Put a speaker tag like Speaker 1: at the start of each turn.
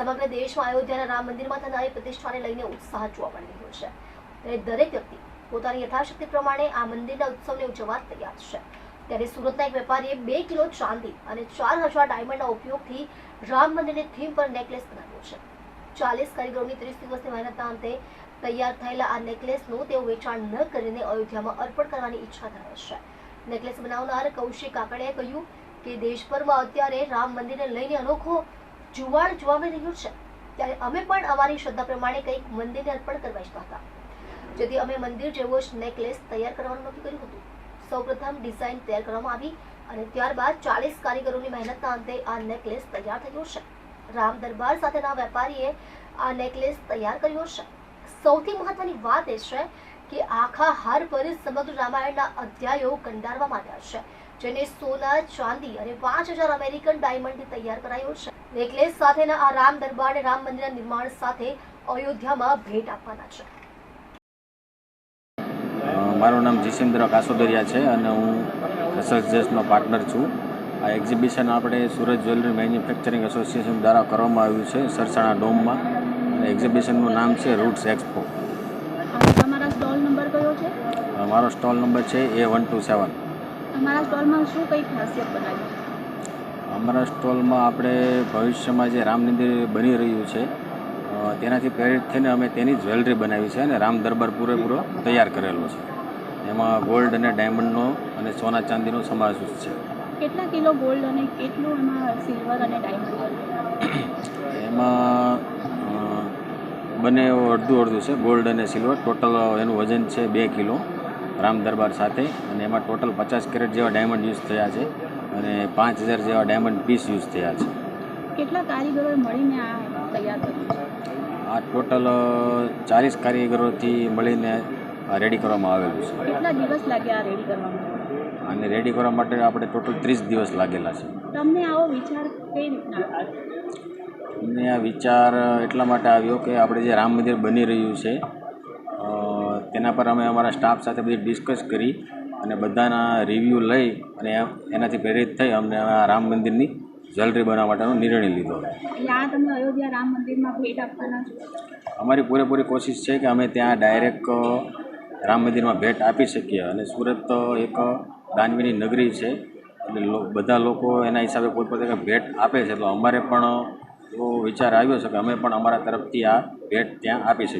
Speaker 1: સમગ્ર દેશમાં અયોધ્યાના રામ મંદિરમાં થનારી પ્રતિષ્ઠાને લઈને ઉત્સાહ જોવા મળી રહ્યો છે. ત્યારે દરેક વ્યક્તિ પોતાની યથાશક્તિ પ્રમાણે આ મંદિરના ઉત્સવને ઉજવવા તૈયાર છે. ત્યારે સુરતના એક વેપારીએ બે કિલો ચાંદી અને ચાર હજાર ડાયમંડના ઉપયોગથી રામ મંદિરની થીમ પર નેકલેસ બનાવ્યો છે. ચાલીસ કારીગરોની ત્રીસ દિવસની મહેનતના અંતે તૈયાર થયેલા આ નેકલેસનું તેઓ વેચાણ ન કરીને અયોધ્યામાં અર્પણ કરવાની ઈચ્છા ધરાવે છે. નેકલેસ બનાવનાર કૌશિક કાકડિયાએ કહ્યું કે દેશભરમાં અત્યારે રામ મંદિરને લઈને અનોખો જુવાળ જોવા મળી રહ્યું છે, ત્યારે અમે પણ અમારી શ્રદ્ધા પ્રમાણે કંઈક મંદિરને અર્પણ કરવા ઈચ્છતા હતા. જેથી અમે મંદિર જેવો જ નેકલેસ તૈયાર કરવાનું નક્કી કર્યું હતું. સૌપ્રથમ ડિઝાઇન તૈયાર કરવામાં આવી અને ત્યારબાદ ચાલીસ કારીગરોની મહેનતના અંતે આ નેકલેસ તૈયાર થયો છે. રામ દરબાર સાથેના વેપારીએ આ નેકલેસ તૈયાર કર્યો છે. સૌથી મહત્વની વાત એ છે કે આખા હાર પર સમગ્ર રામાયણના અધ્યાયો કંડારવામાં આવ્યા છે. જેને સોના ચાંદી અને પાંચ હજાર અમેરિકન ડાયમંડથી તૈયાર કરાયો છે. નેકલેસ સાથેના આ રામ દરબારને રામ મંદિરના નિર્માણ સાથે અયોધ્યામાં ભેટ આપવાના છે.
Speaker 2: મારું નામ જીસેન્દ્ર કાસોદરિયા છે અને હું એસએસજેસનો પાર્ટનર છું. આ એક્ઝિબિશન આપણે સુરત જ્વેલરી મેન્યુફેક્ચરિંગ એસોસિએશન દ્વારા કરવામાં આવ્યું છે સરસાણા ડોમમાં. અને એક્ઝિબિશનનું નામ છે રૂટ્સ એક્સપો
Speaker 3: તમારા સ્ટોલ નંબર કયો છે?
Speaker 2: મારો સ્ટોલ નંબર છે એ વન ટુ સેવન
Speaker 3: તમારા સ્ટોલમાં શું કઈ ખાસિયત બનાવી?
Speaker 2: અમારા સ્ટોલમાં આપણે ભવિષ્યમાં જે રામ મંદિર બની રહ્યું છે તેનાથી પ્રેરિત થઈને અમે તેની જ્વેલરી બનાવી છે અને રામ દરબાર પૂરેપૂરો તૈયાર કરેલો છે. એમાં ગોલ્ડ અને ડાયમંડનો અને સોના ચાંદીનો સમાવેશ છે.
Speaker 3: કેટલા કિલો ગોલ્ડ અને કેટલું એમાં સિલ્વર અને ડાયમંડ
Speaker 2: એમાં બંને અડધું અડધું છે ગોલ્ડ અને સિલ્વર ટોટલ એનું વજન છે બે કિલો. રામ દરબાર સાથે અને એમાં ટોટલ પચાસ કેરેટ જેવા ડાયમંડ યુઝ થયા છે અને પાંચ હજાર જેવા ડાયમંડ પીસ યુઝ થયા છે.
Speaker 3: કેટલા કારીગરોએ મળીને આ તૈયાર કર્યું
Speaker 2: આ ટોટલ ચાલીસ કારીગરોથી મળીને રેડી કરવામાં આવેલું છે.
Speaker 3: કેટલા દિવસ લાગ્યા રેડી કરવામાં?
Speaker 2: અને રેડી કરવા માટે આપણે ટોટલ ત્રીસ દિવસ લાગેલા છે.
Speaker 3: તમને આવો વિચાર કઈ રીતના આવ્યો?
Speaker 2: આ વિચાર એટલા માટે આવ્યો કે આપણે જે રામ મંદિર બની રહ્યું છે તેના પર અમે અમારા સ્ટાફ સાથે બધી ડિસ્કસ કરી અને બધાના રિવ્યૂ લઈ અને એનાથી પ્રેરિત થઈ અમને આ રામ મંદિરની જ્વેલરી બનાવવા માટેનો નિર્ણય લીધો.
Speaker 3: એટલે આ તમે અયોધ્યા રામ મંદિરમાં ભેટ આપવાના છો?
Speaker 2: અમારી પૂરેપૂરી કોશિશ છે કે અમે ત્યાં ડાયરેક્ટ રામ મંદિરમાં ભેટ આપી શકીએ અને સુરત એક દાનવીની નગરી છે. એટલે બધા લોકો એના હિસાબે પોતપોતાની ભેટ આપે છે. તો અમારે પણ એવો વિચાર આવ્યો છે કે અમે પણ અમારા તરફથી આ ભેટ ત્યાં આપી શકીએ.